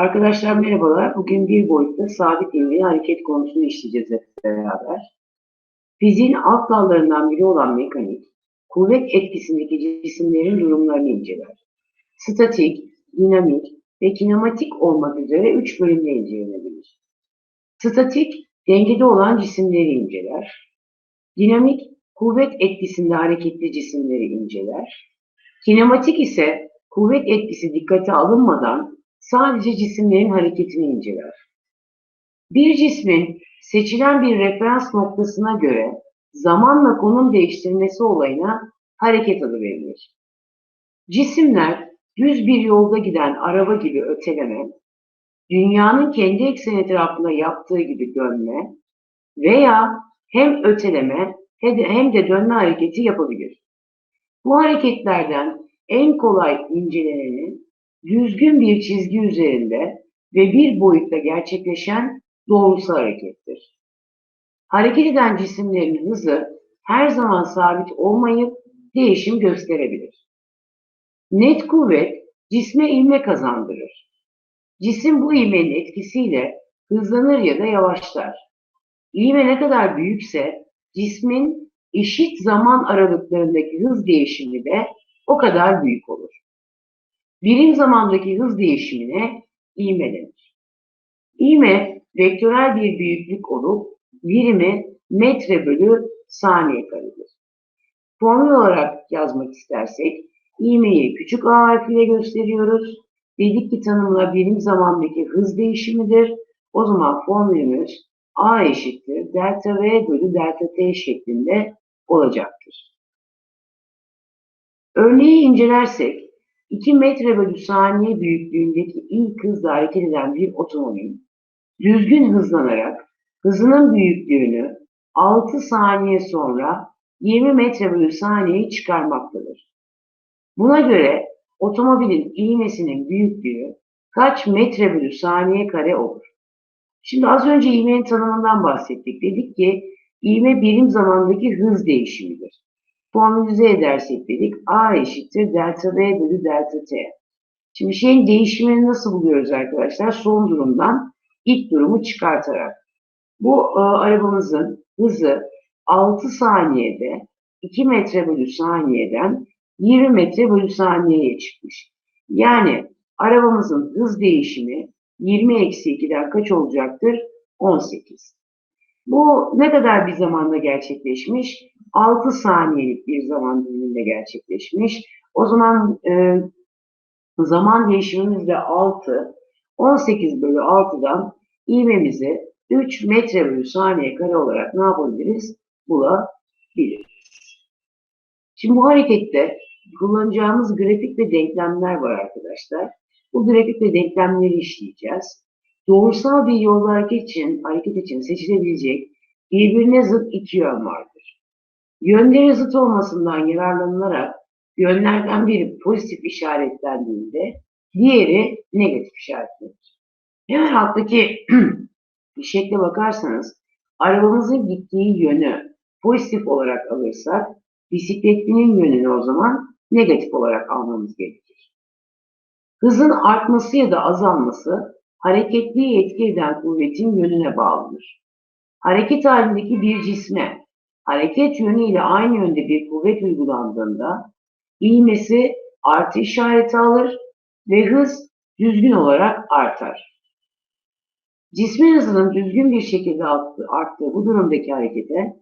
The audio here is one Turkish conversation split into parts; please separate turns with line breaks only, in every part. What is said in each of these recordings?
Arkadaşlar merhabalar. Bugün bir boyutta sabit ivmeli hareket konusunu işleyeceğiz hep beraber. Fiziğin alt dallarından biri olan mekanik, kuvvet etkisindeki cisimlerin durumlarını inceler. Statik, dinamik ve kinematik olmak üzere üç bölümde incelenebilir. Statik, dengede olan cisimleri inceler. Dinamik, kuvvet etkisinde hareketli cisimleri inceler. Kinematik ise kuvvet etkisi dikkate alınmadan sadece cisimlerin hareketini inceler. Bir cismin seçilen bir referans noktasına göre zamanla konum değiştirmesi olayına hareket adı verilir. Cisimler düz bir yolda giden araba gibi öteleme, dünyanın kendi ekseni etrafında yaptığı gibi dönme veya hem öteleme hem de dönme hareketi yapabilir. Bu hareketlerden en kolay inceleneni düzgün bir çizgi üzerinde ve bir boyutta gerçekleşen doğrusal harekettir. Hareket eden cisimlerin hızı her zaman sabit olmayıp değişim gösterebilir. Net kuvvet cisme ivme kazandırır. Cisim bu ivmenin etkisiyle hızlanır ya da yavaşlar. İvme ne kadar büyükse cismin eşit zaman aralıklarındaki hız değişimi de o kadar büyük olur. Birim zamandaki hız değişimine ivme denir. İvme vektörel bir büyüklük olup birimi metre bölü saniye karedir. Formül olarak yazmak istersek ivmeyi küçük a harfiyle gösteriyoruz. Dedik ki tanımla birim zamandaki hız değişimidir. O zaman formülümüz a eşittir delta v bölü delta t şeklinde olacaktır. Örneği incelersek 2 metre bölü saniye büyüklüğündeki ilk hızla hareket eden bir otomobil düzgün hızlanarak hızının büyüklüğünü 6 saniye sonra 20 metre bölü saniyeyi çıkarmaktadır. Buna göre otomobilin ivmesinin büyüklüğü kaç metre bölü saniye kare olur? Şimdi az önce ivmenin tanımından bahsettik. Dedik ki ivme birim zamandaki hız değişimidir formülize edersek dedik A eşittir delta B bölü delta T. Şimdi şeyin değişimini nasıl buluyoruz arkadaşlar? Son durumdan ilk durumu çıkartarak. Bu e, arabamızın hızı 6 saniyede 2 metre bölü saniyeden 20 metre bölü saniyeye çıkmış. Yani arabamızın hız değişimi 20 eksi 2'den kaç olacaktır? 18. Bu ne kadar bir zamanda gerçekleşmiş? 6 saniyelik bir zaman diliminde gerçekleşmiş. O zaman e, zaman değişimimiz de 6. 18 bölü 6'dan ivmemizi 3 metre bölü saniye kare olarak ne yapabiliriz? Bulabiliriz. Şimdi bu harekette kullanacağımız grafik ve denklemler var arkadaşlar. Bu grafik ve denklemleri işleyeceğiz. Doğrusal bir yolda hareket için, hareket için seçilebilecek birbirine zıt iki yön vardır. Yönleri zıt olmasından yararlanılarak yönlerden biri pozitif işaretlendiğinde diğeri negatif işaretlenir. Hemen alttaki şekle bakarsanız arabamızın gittiği yönü pozitif olarak alırsak bisikletinin yönünü o zaman negatif olarak almamız gerekir. Hızın artması ya da azalması hareketliği etki eden kuvvetin yönüne bağlıdır. Hareket halindeki bir cisme hareket yönü ile aynı yönde bir kuvvet uygulandığında ivmesi artı işareti alır ve hız düzgün olarak artar. Cismin hızının düzgün bir şekilde arttığı bu durumdaki harekete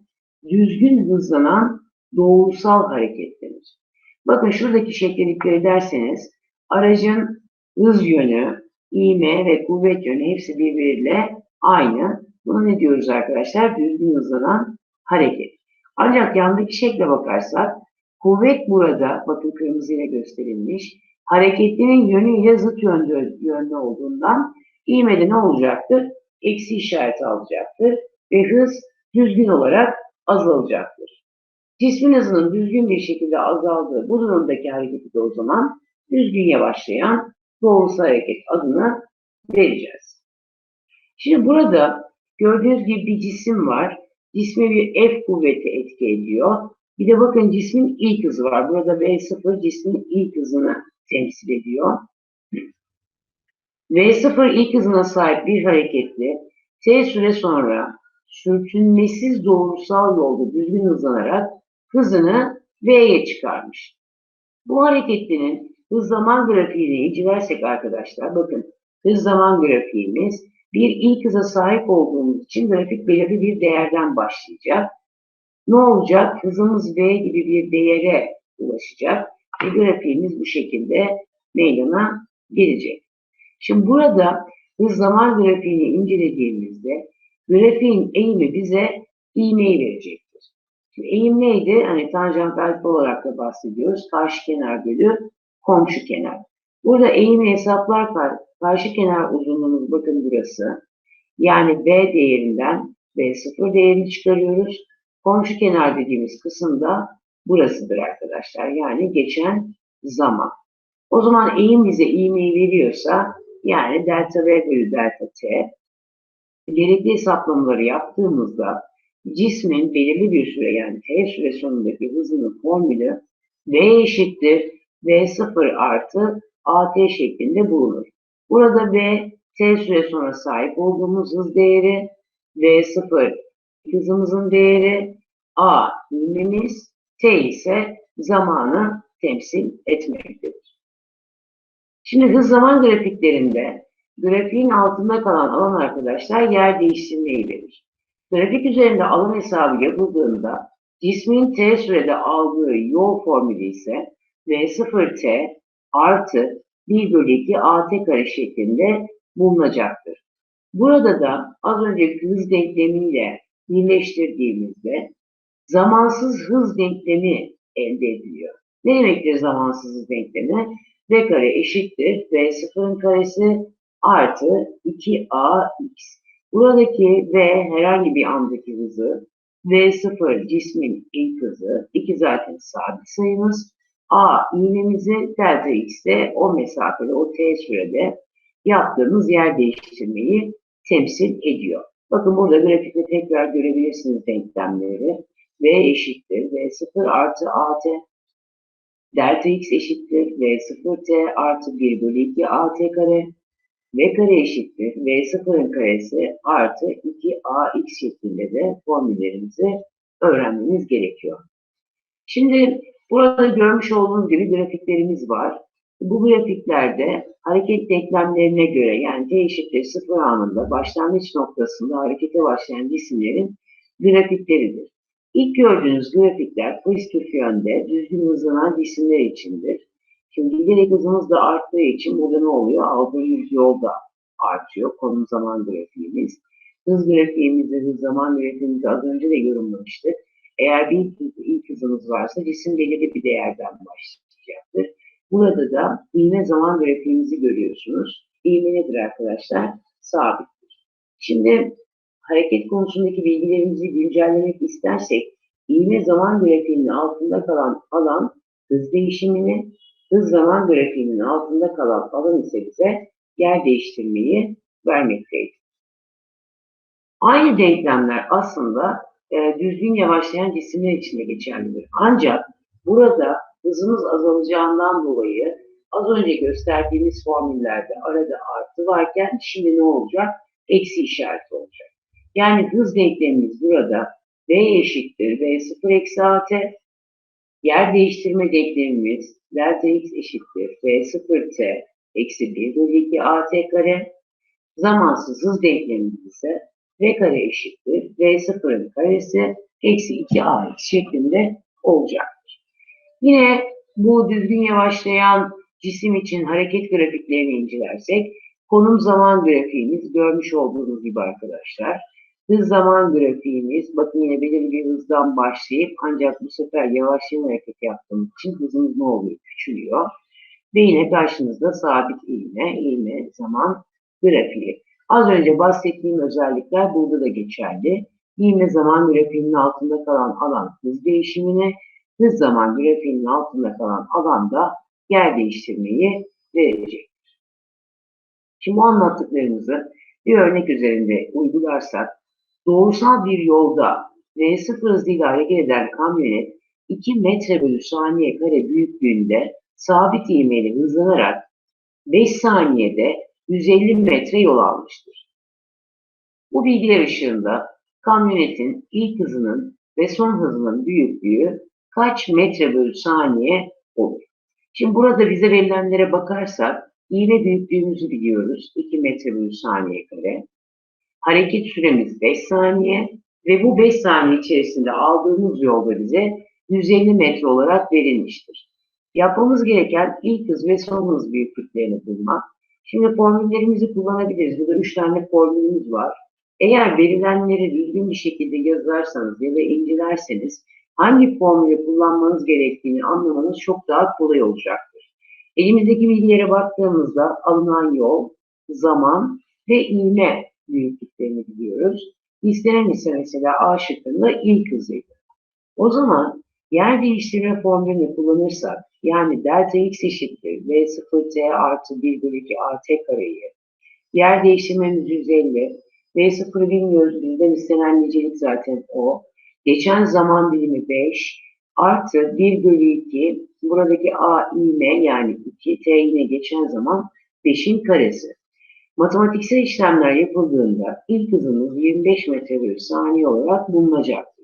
düzgün hızlanan doğrusal hareket denir. Bakın şuradaki şekle dikkat ederseniz aracın hız yönü, ivme ve kuvvet yönü hepsi birbiriyle aynı. Buna ne diyoruz arkadaşlar? Düzgün hızlanan hareket. Ancak yandaki şekle bakarsak kuvvet burada bakın kırmızıyla gösterilmiş. Hareketlinin yönüyle zıt yönde, yönde olduğundan ivmede ne olacaktır? Eksi işareti alacaktır ve hız düzgün olarak azalacaktır. Cismin hızının düzgün bir şekilde azaldığı bu durumdaki hareketi de o zaman düzgün yavaşlayan doğrusal hareket adını vereceğiz. Şimdi burada gördüğünüz gibi bir cisim var. Cisme bir F kuvveti etki ediyor. Bir de bakın cismin ilk hızı var. Burada V0 cismin ilk hızını temsil ediyor. V0 ilk hızına sahip bir hareketli T süre sonra sürtünmesiz doğrusal yolda düzgün hızlanarak hızını V'ye çıkarmış. Bu hareketlinin hız zaman grafiğini incelersek arkadaşlar bakın hız zaman grafiğimiz bir ilk hıza sahip olduğumuz için grafik belirli bir değerden başlayacak. Ne olacak? Hızımız V gibi bir değere ulaşacak ve grafiğimiz bu şekilde meydana gelecek. Şimdi burada hız zaman grafiğini incelediğimizde grafiğin eğimi bize ivmeyi verecektir. Şimdi eğim neydi? Hani tanjant alfa olarak da bahsediyoruz. Karşı kenar bölü komşu kenar. Burada eğimi hesaplarken karşı kenar uzunluğumuz bakın burası. Yani B değerinden B0 değerini çıkarıyoruz. Komşu kenar dediğimiz kısım da burasıdır arkadaşlar. Yani geçen zaman. O zaman eğim bize ivmeyi veriyorsa yani delta V bölü delta T gerekli hesaplamaları yaptığımızda cismin belirli bir süre yani T süre sonundaki hızının formülü V eşittir V0 artı AT şeklinde bulunur. Burada V T süre sonra sahip olduğumuz hız değeri, V0 hızımızın değeri, A ivmemiz, T ise zamanı temsil etmektedir. Şimdi hız zaman grafiklerinde grafiğin altında kalan alan arkadaşlar yer değiştirmeyi verir. Grafik üzerinde alan hesabı yapıldığında cismin t sürede aldığı yol formülü ise v0t artı 1 bölü 2 at kare şeklinde bulunacaktır. Burada da az önceki hız denklemiyle birleştirdiğimizde zamansız hız denklemi elde ediliyor. Ne demektir zamansız hız denklemi? v kare eşittir v0'ın karesi artı 2ax. Buradaki v herhangi bir andaki hızı, v0 cismin ilk hızı, 2 zaten sabit sayımız, a iğnemizi delta x de o mesafede, o t sürede yaptığımız yer değiştirmeyi temsil ediyor. Bakın burada grafikte tekrar görebilirsiniz denklemleri. v eşittir v0 artı at delta x eşittir v0t artı 1 bölü 2 at kare v kare eşittir v0'ın karesi artı 2ax şeklinde de formüllerimizi öğrenmemiz gerekiyor. Şimdi burada görmüş olduğunuz gibi grafiklerimiz var. Bu grafiklerde hareket denklemlerine göre yani t eşittir 0 anında başlangıç noktasında harekete başlayan cisimlerin grafikleridir. İlk gördüğünüz grafikler pozitif yönde düzgün hızlanan cisimler içindir. Şimdi giderek hızımız da arttığı için burada ne oluyor? Aldığımız yol da artıyor. Konum zaman grafiğimiz. Hız grafiğimizde, hız zaman grafiğimizde az önce de yorumlamıştık. Eğer bir ilk hızımız varsa cisim belirli bir değerden başlayacaktır. Burada da iğne zaman grafiğimizi görüyorsunuz. İğne nedir arkadaşlar? Sabittir. Şimdi hareket konusundaki bilgilerimizi güncellemek istersek iğne zaman grafiğinin altında kalan alan hız değişimini, hız zaman grafiğinin altında kalan alan ise bize yer değiştirmeyi vermekteydi. Aynı denklemler aslında e, düzgün yavaşlayan cisimler için de geçerlidir. Ancak burada hızımız azalacağından dolayı az önce gösterdiğimiz formüllerde arada artı varken şimdi ne olacak? Eksi işareti olacak. Yani hız denklemimiz burada V eşittir V0 eksi AT. Yer değiştirme denklemimiz delta x eşittir V0T eksi 1 bölü 2 AT kare. Zamansız hız denklemimiz ise V kare eşittir V0'ın karesi eksi 2 AX şeklinde olacaktır. Yine bu düzgün yavaşlayan cisim için hareket grafiklerini incelersek konum zaman grafiğimiz görmüş olduğunuz gibi arkadaşlar. Hız zaman grafiğimiz bakın yine belirli bir hızdan başlayıp ancak bu sefer yavaşlayan hareket yaptığımız için hızımız ne oluyor? Küçülüyor. Ve yine karşınızda sabit iğne, iğne zaman grafiği. Az önce bahsettiğim özellikler burada da geçerli. İğne zaman grafiğinin altında kalan alan hız değişimini, hız zaman grafiğinin altında kalan alanda yer değiştirmeyi verecektir. Şimdi anlattıklarımızı bir örnek üzerinde uygularsak, doğrusal bir yolda V0 hızıyla hareket eden kamyonet 2 metre bölü saniye kare büyüklüğünde sabit ivmeyle hızlanarak 5 saniyede 150 metre yol almıştır. Bu bilgiler ışığında kamyonetin ilk hızının ve son hızının büyüklüğü kaç metre bölü saniye olur? Şimdi burada bize verilenlere bakarsak iğne büyüklüğümüzü biliyoruz. 2 metre bölü saniye kare. Hareket süremiz 5 saniye ve bu 5 saniye içerisinde aldığımız yolda bize 150 metre olarak verilmiştir. Yapmamız gereken ilk hız ve son hız büyüklüklerini bulmak. Şimdi formüllerimizi kullanabiliriz. Burada 3 tane formülümüz var. Eğer verilenleri düzgün bir şekilde yazarsanız ya da incelerseniz hangi formülü kullanmanız gerektiğini anlamanız çok daha kolay olacaktır. Elimizdeki bilgilere baktığımızda alınan yol, zaman ve iğne büyüklüklerini biliyoruz. İstenen ise mesela A şıkkında ilk hızıydı. O zaman yer değiştirme formülünü kullanırsak yani delta x eşittir v 0 t artı 1 bölü 2 at kareyi yer değiştirmemiz 150 v0'ı bilmiyoruz bizden istenen nicelik zaten o geçen zaman dilimi 5 artı 1 bölü 2 buradaki a iğne yani 2 t yine geçen zaman 5'in karesi. Matematiksel işlemler yapıldığında ilk hızımız 25 metre bölü saniye olarak bulunacaktır.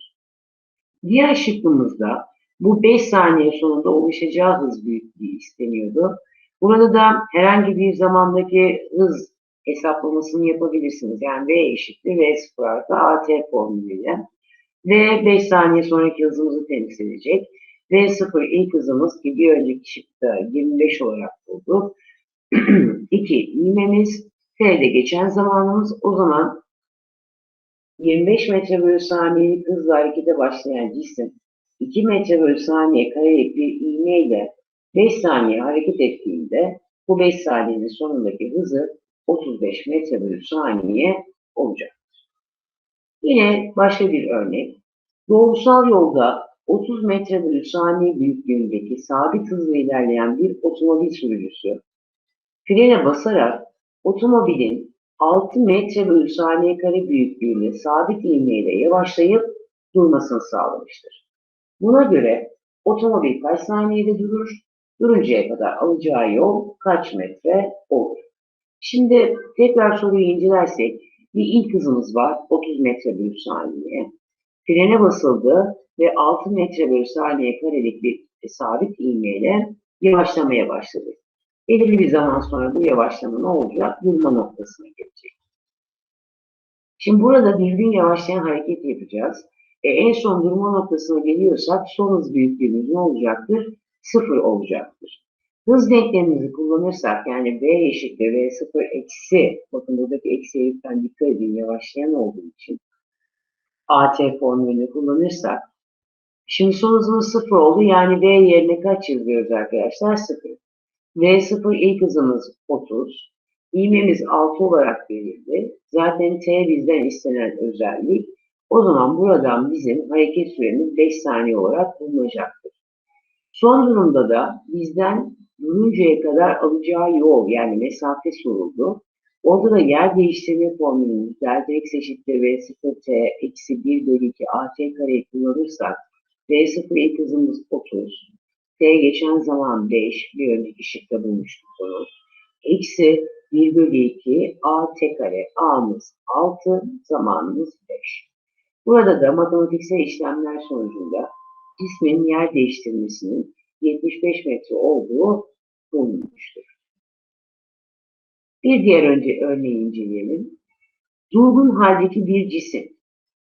Diğer şıkkımızda bu 5 saniye sonunda oluşacağı hız büyüklüğü isteniyordu. Burada da herhangi bir zamandaki hız hesaplamasını yapabilirsiniz. Yani V eşittir V sıfır artı AT formülüyle. V 5 saniye sonraki hızımızı temsil edecek. V0 ilk hızımız ki bir önceki şıkta 25 olarak bulduk. 2 ivmemiz, T'de geçen zamanımız. O zaman 25 metre bölü saniyelik hızla harekete başlayan cisim 2 metre bölü saniye karelik bir iğne ile 5 saniye hareket ettiğinde bu 5 saniyenin sonundaki hızı 35 metre bölü saniye olacaktır. Yine başka bir örnek. Doğrusal yolda 30 metre bölü saniye büyüklüğündeki sabit hızla ilerleyen bir otomobil sürücüsü frene basarak otomobilin 6 metre bölü saniye kare büyüklüğünde sabit ivmeyle yavaşlayıp durmasını sağlamıştır. Buna göre otomobil kaç saniyede durur, duruncaya kadar alacağı yol kaç metre olur? Şimdi tekrar soruyu incelersek bir ilk hızımız var 30 metre bölü saniye. Frene basıldı ve 6 metre bölü saniye karelik bir sabit ivmeyle yavaşlamaya başladı. Belirli bir zaman sonra bu yavaşlama ne olacak? Durma noktasına gelecek. Şimdi burada düzgün yavaşlayan hareket yapacağız. E, en son durma noktasına geliyorsak son hız büyüklüğümüz ne olacaktır? Sıfır olacaktır. Hız denklemimizi kullanırsak yani v eşittir v sıfır eksi bakın buradaki eksiye lütfen dikkat edin yavaşlayan olduğu için AT formülünü kullanırsak şimdi son hızımız sıfır oldu yani v yerine kaç yazıyoruz arkadaşlar? Sıfır. V0 ilk hızımız 30. İğmemiz 6 olarak verildi. Zaten T bizden istenen özellik. O zaman buradan bizim hareket süremiz 5 saniye olarak bulunacaktır. Son durumda da bizden duruncaya kadar alacağı yol yani mesafe soruldu. Orada da yer değiştirme formülümüz delta x eşittir v0 t eksi 1 bölü 2 at kareyi kullanırsak v0 ilk hızımız 30. T geçen zaman 5 bir önceki şıkta bulmuştuk bunu. Eksi 1 bölü 2 a t kare a'mız 6 zamanımız 5. Burada da matematiksel işlemler sonucunda cismin yer değiştirmesinin 75 metre olduğu bulunmuştur. Bir diğer önce örneği inceleyelim. Durgun haldeki bir cisim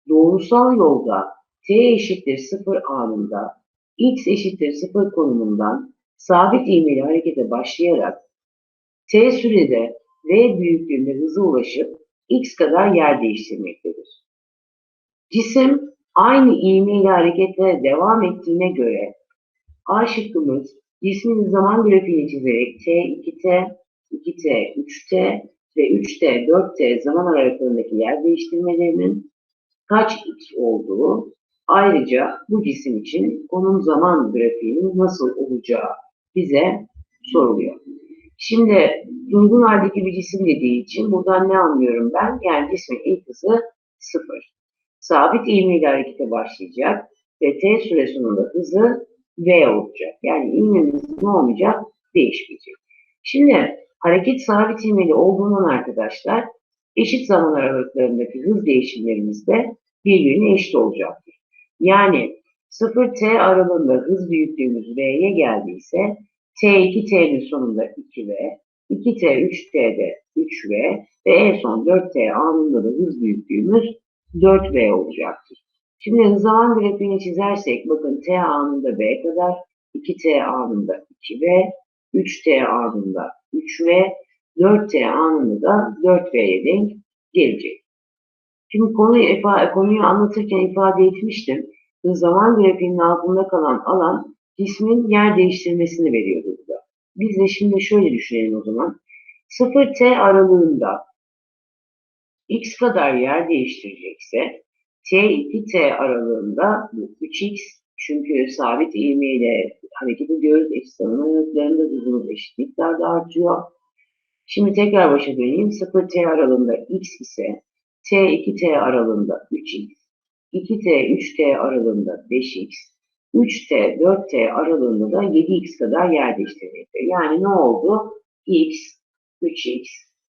doğrusal yolda t eşittir 0 anında x eşittir 0 konumundan sabit ivmeli harekete başlayarak t sürede v büyüklüğünde hıza ulaşıp x kadar yer değiştirmektedir. Cisim aynı ivmeyle hareketlere devam ettiğine göre A şıkkımız cismin zaman grafiğini çizerek t, 2t, 2t, 3t ve 3t, 4t zaman aralıklarındaki yer değiştirmelerinin kaç x olduğu ayrıca bu cisim için konum zaman grafiğinin nasıl olacağı bize soruluyor. Şimdi durgun haldeki bir cisim dediği için buradan ne anlıyorum ben? Yani cismin ilk hızı sıfır. Sabit ivmeyle harekete başlayacak ve t süre sonunda hızı v olacak. Yani ivmemiz ne olmayacak? Değişmeyecek. Şimdi Hareket sabit ivmeli olduğundan arkadaşlar eşit zaman aralıklarındaki hız değişimlerimiz de birbirine eşit olacaktır. Yani 0t aralığında hız büyüklüğümüz v'ye geldiyse t2t'nin sonunda 2v, 2t 3t'de 3v ve en son 4t anında da hız büyüklüğümüz 4v olacaktır. Şimdi zaman grafiğini çizersek bakın t anında v kadar, 2t anında 2v, 3t anında 3v, 4t anında da 4v'ye denk gelecek. Şimdi konuyu, konuyu anlatırken ifade etmiştim. Zaman grafiğinin altında kalan alan cismin yer değiştirmesini veriyordu burada. Biz de şimdi şöyle düşünelim o zaman. 0t aralığında x kadar yer değiştirecekse t2t aralığında 3x çünkü sabit ivmeyle hareket ediyoruz. Eşit zaman aralıklarında hızımız eşit miktarda artıyor. Şimdi tekrar başa döneyim. 0t aralığında x ise t2t aralığında 3x, 2t 3t aralığında 5x, 3t 4t aralığında da 7x kadar yer değiştirmektedir. Yani ne oldu? x, 3x,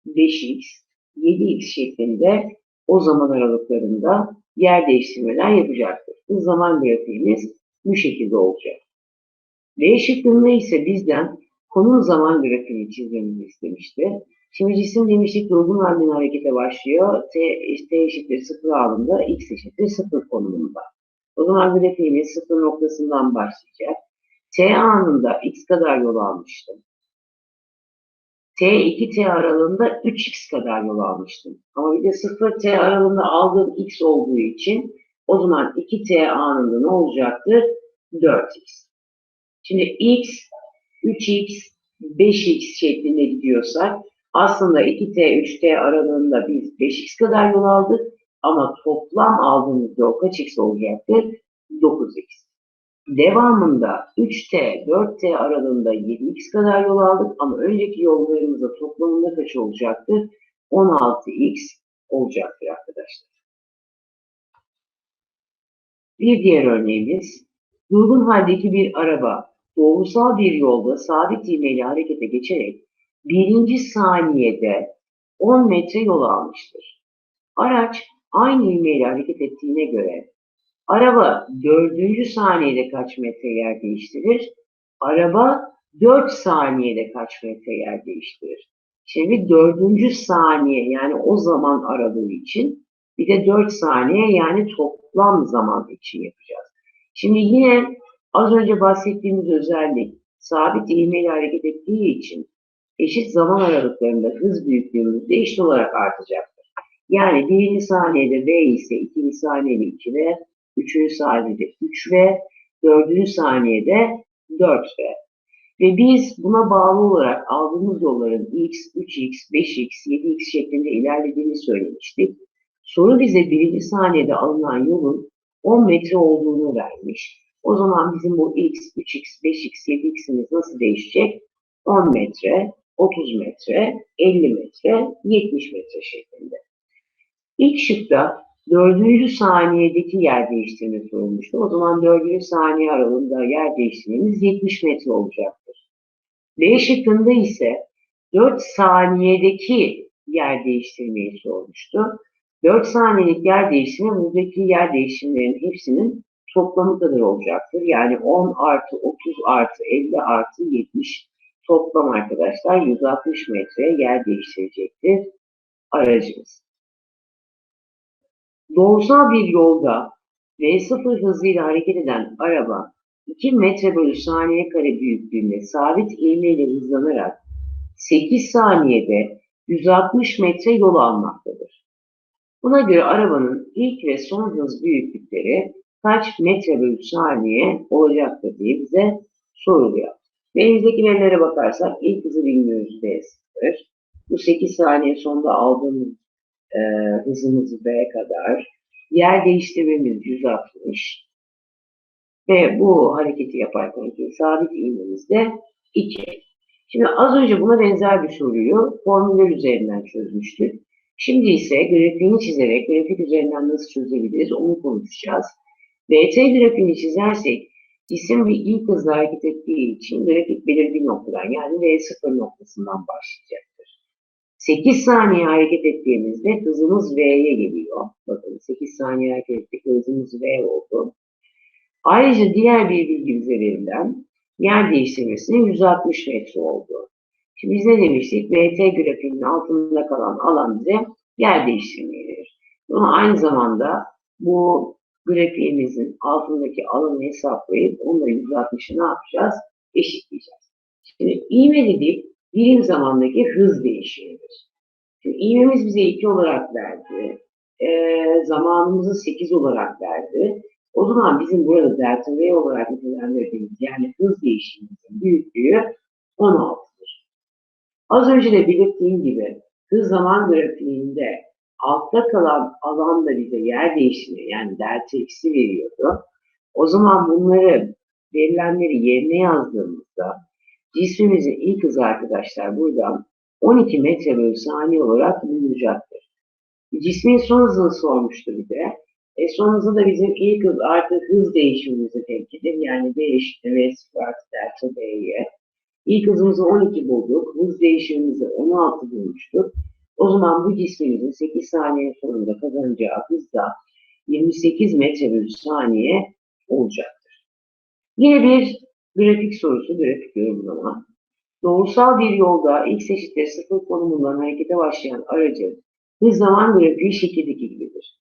5x, 7x şeklinde o zaman aralıklarında yer değiştirmeler yapacaktır. Bu zaman grafiğimiz bu şekilde olacak. D şıkkında ise bizden konum zaman grafiğini çizmemizi istemişti. Şimdi cisim demiştik durgun halden harekete başlıyor. T, t eşittir 0 alında, x eşittir 0 konumunda. O zaman grafiğimiz 0 noktasından başlayacak. T anında x kadar yol almıştım. T2T aralığında 3x kadar yol almıştım. Ama bir de 0T aralığında aldığım x olduğu için o zaman 2T anında ne olacaktır? 4x. Şimdi x, 3x, 5x şeklinde gidiyorsak aslında 2T, 3T aralığında biz 5x kadar yol aldık ama toplam aldığımız yol kaç x olacaktır? 9x. Devamında 3T, 4T aralığında 7x kadar yol aldık ama önceki yollarımızda toplamında kaç olacaktır? 16x olacaktır arkadaşlar. Bir diğer örneğimiz, durgun haldeki bir araba doğrusal bir yolda sabit ivmeyle harekete geçerek birinci saniyede 10 metre yol almıştır. Araç aynı ivmeyle hareket ettiğine göre araba dördüncü saniyede kaç metre yer değiştirir? Araba 4 saniyede kaç metre yer değiştirir? Şimdi dördüncü saniye yani o zaman aralığı için bir de 4 saniye yani toplam zaman için yapacağız. Şimdi yine az önce bahsettiğimiz özellik sabit ivmeyle hareket ettiği için eşit zaman aralıklarında hız büyüklüğümüz de eşit olarak artacaktır. Yani birinci saniyede V ise ikinci saniyede 2 V, üçüncü saniyede 3 V, dördüncü saniyede 4 V. Ve biz buna bağlı olarak aldığımız yolların x, 3x, 5x, 7x şeklinde ilerlediğini söylemiştik. Soru bize birinci saniyede alınan yolun 10 metre olduğunu vermiş. O zaman bizim bu x, 3x, 5x, 7x'imiz nasıl değişecek? 10 metre, 30 metre, 50 metre, 70 metre şeklinde. İlk şıkta dördüncü saniyedeki yer değiştirme sorulmuştu. O zaman dördüncü saniye aralığında yer değiştirmemiz 70 metre olacaktır. B şıkkında ise 4 saniyedeki yer değiştirmeyi sormuştu. 4 saniyelik yer değişimi buradaki yer değişimlerin hepsinin toplamı kadar olacaktır. Yani 10 artı 30 artı 50 artı 70 toplam arkadaşlar 160 metre yer değiştirecektir aracımız. Doğrusal bir yolda V0 hızıyla hareket eden araba 2 metre bölü saniye kare büyüklüğünde sabit ivmeyle hızlanarak 8 saniyede 160 metre yol almaktadır. Buna göre arabanın ilk ve son hız büyüklükleri kaç metre bölü saniye olacaktır diye bize soruluyor. Verilere bakarsak ilk hızı bilmiyoruz V0. Bu 8 saniye sonunda aldığımız e, hızımız V kadar. Yer değiştirmemiz 160. Ve bu hareketi yaparken sabit ivmemiz de 2. Şimdi az önce buna benzer bir soruyu formüller üzerinden çözmüştük. Şimdi ise grafiğini çizerek grafik üzerinden nasıl çözebiliriz onu konuşacağız. VT grafiğini çizersek Cisim bir ilk hızla hareket ettiği için grafik belirli noktadan yani V0 noktasından başlayacaktır. 8 saniye hareket ettiğimizde hızımız V'ye geliyor. Bakın 8 saniye hareket ettik hızımız V oldu. Ayrıca diğer bir bilgi bize verilen yer değiştirmesinin 160 metre oldu. Şimdi biz ne demiştik? VT grafiğinin altında kalan alan bize yer değiştirmeyi verir. Ama aynı zamanda bu grafiğimizin altındaki alanı hesaplayıp onları 160'ı ne yapacağız? Eşitleyeceğiz. Şimdi ivme dedik birim zamandaki hız değişimidir. Şimdi ivmemiz bize 2 olarak verdi. E, zamanımızı 8 olarak verdi. O zaman bizim burada delta V olarak nitelendirdiğimiz yani hız değişimimizin büyüklüğü 16'dır. Az önce de belirttiğim gibi hız zaman grafiğinde altta kalan alan da bize yer değişimi yani delta x'i veriyordu. O zaman bunları verilenleri yerine yazdığımızda cismimizin ilk hızı arkadaşlar buradan 12 metre bölü saniye olarak bulunacaktır. Cismin son hızını sormuştu bir de. E son hızı da bizim ilk hız artı hız değişimimizi temsilir. Yani V eşittir V sıfır artı delta B'ye. İlk hızımızı 12 bulduk. Hız değişimimizi 16 bulmuştuk. O zaman bu cismimizin 8 saniye sonunda kazanacağı hız da 28 metre bölü saniye olacaktır. Yine bir grafik sorusu, grafik yorumlama. Doğrusal bir yolda x eşittir 0 konumundan harekete başlayan aracın hız zaman grafiği şekildeki gibidir.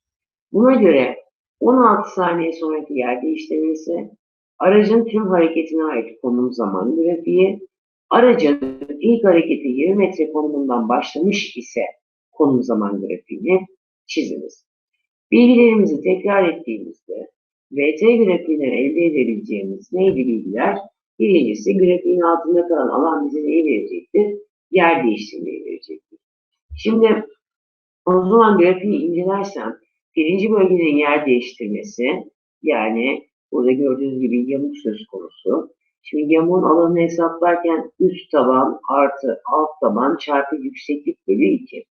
Buna göre 16 saniye sonraki yer değiştirmesi, aracın tüm hareketine ait konum zaman grafiği, aracın ilk hareketi 20 metre konumundan başlamış ise konum zaman grafiğini çiziniz. Bilgilerimizi tekrar ettiğimizde VT grafiğinden elde edebileceğimiz neydi bilgiler? Birincisi grafiğin altında kalan alan bize neyi verecektir? Yer değiştirmeyi verecektir. Şimdi o zaman grafiği incelersem birinci bölgenin yer değiştirmesi yani burada gördüğünüz gibi yamuk söz konusu. Şimdi yamuğun alanını hesaplarken üst taban artı alt taban çarpı yükseklik bölü 2.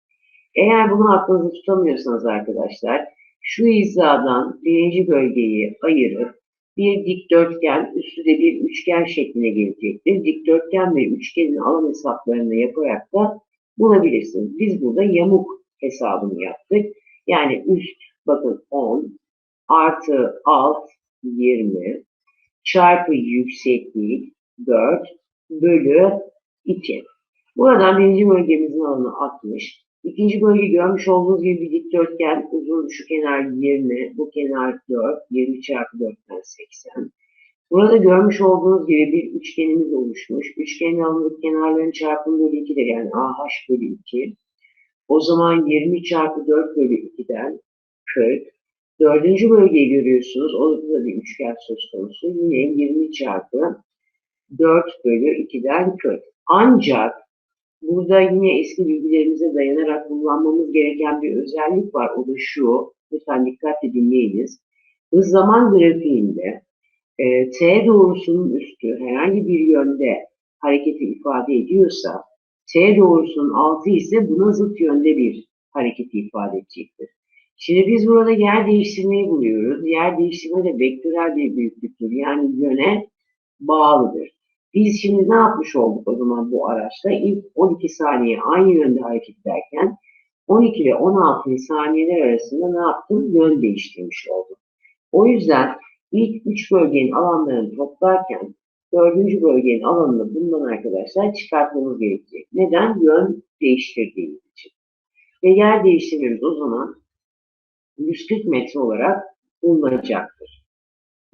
Eğer bunu aklınızda tutamıyorsanız arkadaşlar şu hizadan birinci bölgeyi ayırıp bir dikdörtgen üstü de bir üçgen şekline gelecektir. Dikdörtgen ve üçgenin alan hesaplarını yaparak da bulabilirsiniz. Biz burada yamuk hesabını yaptık. Yani üst bakın 10 artı alt 20 çarpı yükseklik 4 bölü 2. Buradan birinci bölgemizin alanı 60. İkinci bölge görmüş olduğunuz gibi bir dikdörtgen uzun şu kenar 20, bu kenar 4, 20 çarpı 4'ten 80. Burada görmüş olduğunuz gibi bir üçgenimiz oluşmuş. Üçgenin alanındaki kenarların çarpımı bölü 2'dir yani AH bölü 2. O zaman 20 çarpı 4 bölü 2'den 40. Dördüncü bölgeyi görüyorsunuz. Orada da bir üçgen söz konusu. Yine 20 çarpı 4 bölü 2'den 40. Ancak burada yine eski bilgilerimize dayanarak kullanmamız gereken bir özellik var. O da şu. Lütfen dikkatle dinleyiniz. Hız zaman grafiğinde e, T doğrusunun üstü herhangi bir yönde hareketi ifade ediyorsa T doğrusunun altı ise buna zıt yönde bir hareketi ifade edecektir. Şimdi biz burada yer değiştirmeyi buluyoruz. Yer değiştirme de vektörel bir büyüklüktür. Yani yöne bağlıdır. Biz şimdi ne yapmış olduk o zaman bu araçta? İlk 12 saniye aynı yönde hareket ederken 12 ve 16 saniyeler arasında ne yaptım? Yön değiştirmiş oldum. O yüzden ilk 3 bölgenin alanlarını toplarken dördüncü bölgenin alanını bundan arkadaşlar çıkartmamız gerekecek. Neden? Yön değiştirdiğimiz için. Ve yer değiştirmemiz o zaman 140 metre olarak bulunacaktır.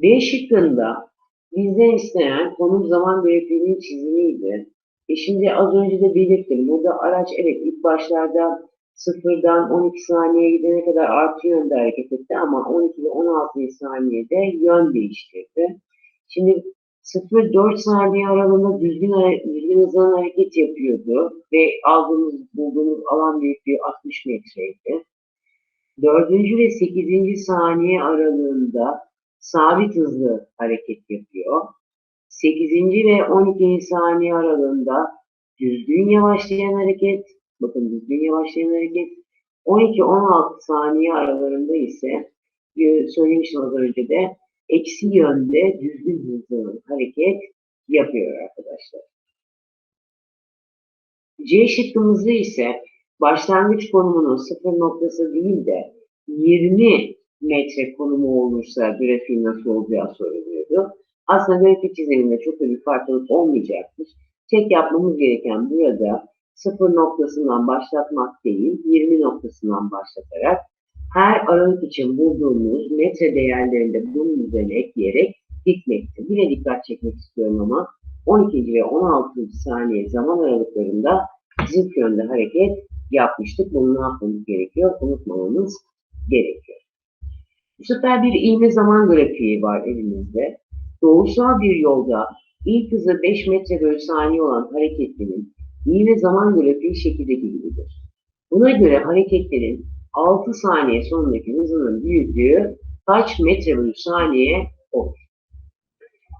B şıkkında bizden istenen konum zaman grafiğinin çizimiydi. E şimdi az önce de belirttim. Burada araç evet ilk başlarda sıfırdan 12 saniye gidene kadar artı yönde hareket etti ama 12 ve 16 saniyede yön değiştirdi. Şimdi 0-4 saniye aralığında düzgün, düzgün hızlan hareket yapıyordu ve aldığımız, bulduğumuz alan büyüklüğü 60 metreydi. 4. ve 8. saniye aralığında sabit hızlı hareket yapıyor. 8. ve 12. saniye aralığında düzgün yavaşlayan hareket, bakın düzgün yavaşlayan hareket, 12-16 saniye aralarında ise söylemiştim az önce de eksi yönde düzgün hızlı hareket yapıyor arkadaşlar. C şıkkımızda ise başlangıç konumunun sıfır noktası değil de 20 metre konumu olursa grafiğin nasıl olacağı soruluyordu. Aslında grafik çiziminde çok da bir farklılık olmayacaktır. Tek yapmamız gereken burada sıfır noktasından başlatmak değil, 20 noktasından başlatarak her aralık için bulduğumuz metre değerlerinde bunun üzerine ekleyerek dikmektir. Yine dikkat çekmek istiyorum ama 12. ve 16. saniye zaman aralıklarında zıt yönde hareket yapmıştık. Bunu ne yapmamız gerekiyor? Unutmamamız gerekiyor. Bu sefer bir iğne zaman grafiği var elimizde. Doğrusal bir yolda ilk hızı 5 metre bölü saniye olan hareketlerin iğne zaman grafiği şekildeki gibidir. Buna göre hareketlerin 6 saniye sonundaki hızının büyüklüğü kaç metre bölü saniye olur?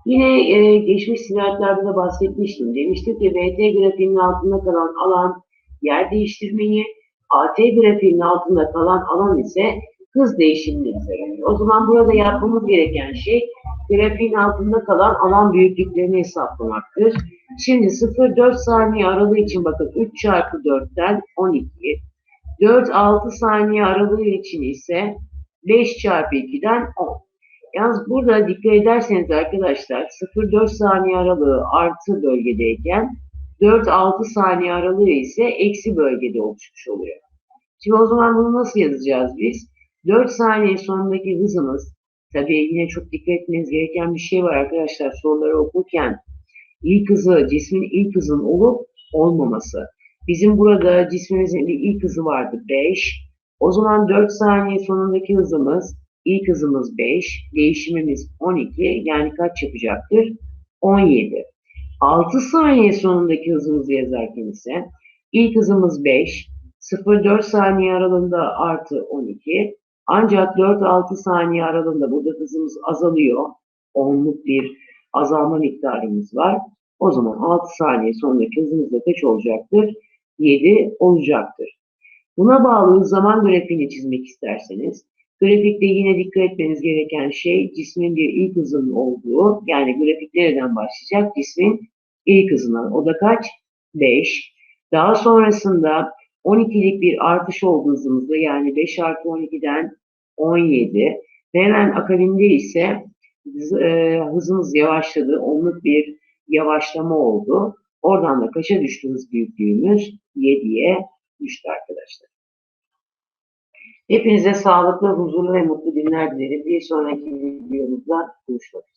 Yine e, geçmiş slaytlarda da bahsetmiştim. Demiştik ki VT grafiğinin altında kalan alan yer değiştirmeyi, AT grafiğinin altında kalan alan ise hız değişimini gösterir. O zaman burada yapmamız gereken şey grafiğin altında kalan alan büyüklüklerini hesaplamaktır. Şimdi 0-4 saniye aralığı için bakın 3 çarpı 4'ten 12. 4-6 saniye aralığı için ise 5 çarpı 2'den 10. Yalnız burada dikkat ederseniz arkadaşlar 0-4 saniye aralığı artı bölgedeyken 4-6 saniye aralığı ise eksi bölgede oluşmuş oluyor. Şimdi o zaman bunu nasıl yazacağız biz? 4 saniye sonundaki hızımız, tabii yine çok dikkat etmeniz gereken bir şey var arkadaşlar soruları okurken. ilk hızı, cismin ilk hızın olup olmaması. Bizim burada cismimizin bir ilk hızı vardı 5. O zaman 4 saniye sonundaki hızımız, ilk hızımız 5, değişimimiz 12. Yani kaç yapacaktır? 17. 6 saniye sonundaki hızımızı yazarken ise ilk hızımız 5, 0-4 saniye aralığında artı 12. Ancak 4-6 saniye aralığında burada hızımız azalıyor. Onluk bir azalma miktarımız var. O zaman 6 saniye sonundaki hızımız da kaç olacaktır? 7 olacaktır. Buna bağlı zaman grafiğini çizmek isterseniz, grafikte yine dikkat etmeniz gereken şey cismin bir ilk hızının olduğu, yani grafik nereden başlayacak? Cismin ilk hızından. O da kaç? 5. Daha sonrasında 12'lik bir artış olduğu hızımızda yani 5 artı 12'den 17 ve hemen akabinde ise e, hızımız yavaşladı. Onluk bir yavaşlama oldu. Oradan da kaça düştü hız büyüklüğümüz? 7'ye düştü arkadaşlar. Hepinize sağlıklı, huzurlu ve mutlu günler dilerim. Bir sonraki videomuzda görüşmek üzere.